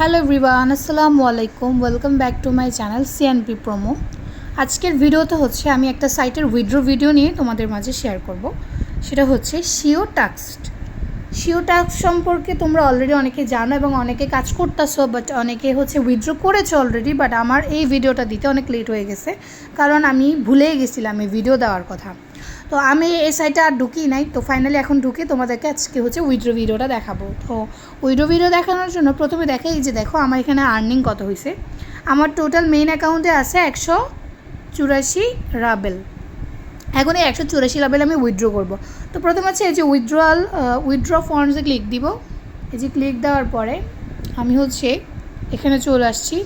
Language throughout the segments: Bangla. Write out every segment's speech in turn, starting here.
হ্যালো এভরিওয়ান আসসালামু আলাইকুম welcome back to my channel CNP promo আজকের ভিডিওতে হচ্ছে আমি একটা সাইটের উইড্রো ভিডিও নিয়ে তোমাদের মাঝে শেয়ার করব। সেটা হচ্ছে শিও টাক্সড শিও টাক্স সম্পর্কে তোমরা অলরেডি অনেকে জানো এবং অনেকে কাজ করতেছো বাট অনেকে হচ্ছে উইথড্র করেছ অলরেডি বাট আমার এই ভিডিওটা দিতে অনেক লেট হয়ে গেছে। কারণ আমি ভুলেই গেছিলাম এই ভিডিও দেওয়ার কথা। তো আমি এই সাইটে আর ঢুকি নাই। তো ফাইনালি এখন ঢুকে তোমাদেরকে আজকে হচ্ছে উইড্রো ভিডিওটা দেখাবো। তো উইড্রো ভিডিও দেখানোর জন্য প্রথমে দেখে এই যে দেখো, আমার এখানে আর্নিং কত হয়েছে আমার টোটাল মেইন অ্যাকাউন্টে আছে একশো চুরাশি রাবেল এখন এই একশো চুরাশি রাবেল আমি উইথড্র করব। তো প্রথমে হচ্ছে এই যে উইথড্রয়াল উইথড্র ফর্মসে ক্লিক দিব। এই যে ক্লিক দেওয়ার পরে আমি হচ্ছে এখানে চলে আসছি।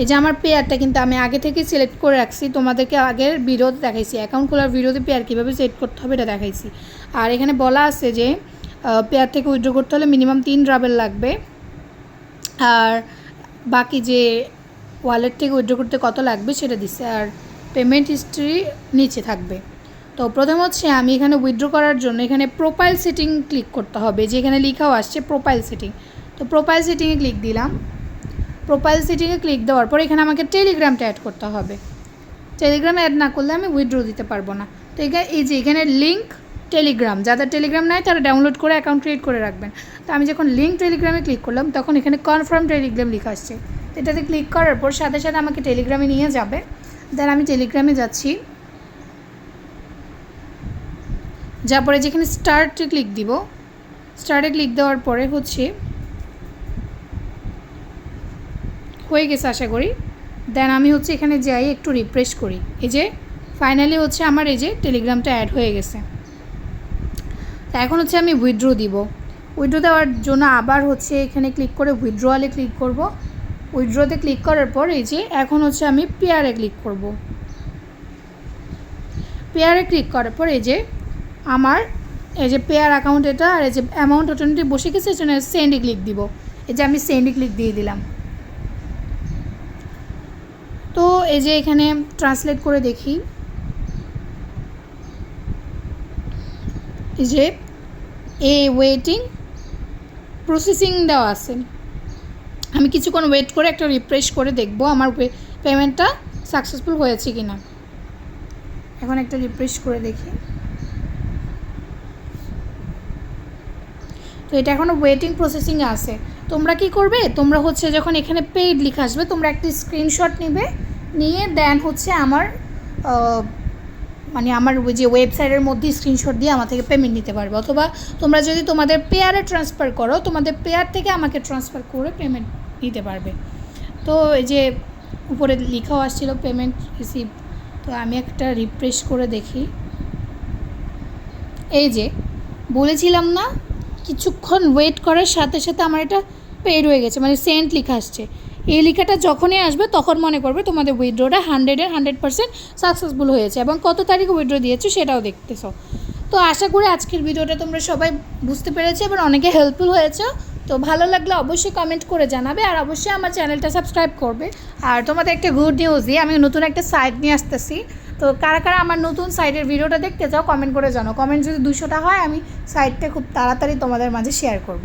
এই যে আমার পেয়ারটা কিন্তু আমি আগে থেকে সিলেক্ট করে রাখছি, তোমাদেরকে আগের ভিডিওতে দেখাইছি। অ্যাকাউন্ট খোলার ভিডিওতে পেয়ার কীভাবে সেট করতে হবে এটা দেখাইছি। আর এখানে বলা আছে যে পেয়ার থেকে উইথড্র করতে হলে মিনিমাম তিন রাবেল লাগবে। আর বাকি যে ওয়ালেট থেকে উইথড্র করতে কত লাগবে সেটা দিচ্ছে আর পেমেন্ট হিস্ট্রি নিচে থাকবে। তো প্রথম হচ্ছে আমি এখানে উইথড্র করার জন্য এখানে প্রোফাইল সেটিং ক্লিক করতে হবে। যে এখানে লেখাও আসছে প্রোফাইল সেটিং তো প্রোফাইল সেটিংয়ে ক্লিক দিলাম। প্রোফাইল সেটিংয়ে ক্লিক দেওয়ার পর এখানে আমাকে টেলিগ্রামটা অ্যাড করতে হবে। টেলিগ্রাম অ্যাড না করলে আমি উইথড্র দিতে পারব না। তো এখানে এই যে এখানে লিঙ্ক টেলিগ্রাম যাদের টেলিগ্রাম নেয় তারা ডাউনলোড করে অ্যাকাউন্ট ক্রিয়েট করে রাখবেন। তো আমি যখন লিঙ্ক টেলিগ্রামে ক্লিক করলাম, তখন এখানে কনফার্ম টেলিগ্রাম লেখা আসছে। এটাতে ক্লিক করার পর সাথে সাথে আমাকে টেলিগ্রামে নিয়ে যাবে। দেন আমি টেলিগ্রামে যাচ্ছি। যার পরে যেখানে স্টার্টে ক্লিক দিব স্টার্টে ক্লিক দেওয়ার পরে হচ্ছে হয়ে গেছে আশা করি। দেন আমি হচ্ছে এখানে যাই, একটু রিফ্রেশ করি। এই যে ফাইনালি হচ্ছে আমার এই যে টেলিগ্রামটা অ্যাড হয়ে গেছে। তা এখন হচ্ছে আমি উইথড্রো দিব। উইথড্র দেওয়ার জন্য আবার হচ্ছে এখানে ক্লিক করে উইথড্রয়ালে ক্লিক করব। উইথড্রোতে ক্লিক করার পর এই যে, এখন হচ্ছে আমি পেয়ারে ক্লিক করব। পেয়ারে ক্লিক করার পর এই যে, আমার এই যে পেয়ার অ্যাকাউন্ট এটা আর এই যে অ্যামাউন্ট অটোমেটিক বসে গেছে সেন্ডে ক্লিক দিব। এই যে আমি সেন্ডে ক্লিক দিয়ে দিলাম। তো এই যে এখানে ট্রান্সলেট করে দেখি। এই যে, এ ওয়েটিং প্রসেসিং দেওয়া আছে। আমি কিছুক্ষণ ওয়েট করে একটা রিফ্রেশ করে দেখব আমার পেমেন্টটা সাকসেসফুল হয়েছে কি না এখন একটা রিফ্রেশ করে দেখি। তো এটা এখনও ওয়েটিং প্রসেসিংয়ে আছে। তোমরা কি করবে? তোমরা হচ্ছে যখন এখানে পেইড লিখে আসবে, তোমরা একটি স্ক্রিনশট নেবে, নিয়ে দেন হচ্ছে আমার মানে আমার ওই যে ওয়েবসাইটের মধ্যে স্ক্রিনশট দিয়ে আমার থেকে পেমেন্ট নিতে পারবে। অথবা তোমরা যদি তোমাদের পেয়ারে ট্রান্সফার করো, তোমাদের পেয়ার থেকে আমাকে ট্রান্সফার করে পেমেন্ট নিতে পারবে। তো এই যে উপরে লেখাও আসছিল পেমেন্ট রিসিভ তো আমি একটা রিফ্রেশ করে দেখি। এই যে, বলেছিলাম না, কিছুক্ষণ ওয়েট করার সাথে সাথে আমার এটা পেড হয়ে গেছে মানে সেন্ট লেখা আসছে। এই লেখাটা যখনই আসবে, তখন মনে করবে তোমাদের উইথড্রোটা হান্ড্রেডের হান্ড্রেড পার্সেন্ট সাকসেসফুল হয়েছে এবং কত তারিখে উইথড্রো দিয়েছ সেটাও দেখতেছো। তো আশা করি আজকের ভিডিওটা তোমরা সবাই বুঝতে পেরেছ এবং অনেকে হেল্পফুল হয়েছে। তো ভালো লাগলে অবশ্যই কমেন্ট করে জানাবে আর অবশ্যই আমার চ্যানেলটা সাবস্ক্রাইব করবে। আর তোমাদের একটা গুড নিউজই আমি নতুন একটা সাইট নিয়ে আসতেছি। তো কারা কারা আমার নতুন সাইটের ভিডিওটা দেখতে চাও কমেন্ট করে জানো। কমেন্ট যদি দুশোটা হয়, আমি সাইটটা খুব তাড়াতাড়ি তোমাদের মাঝে শেয়ার করব।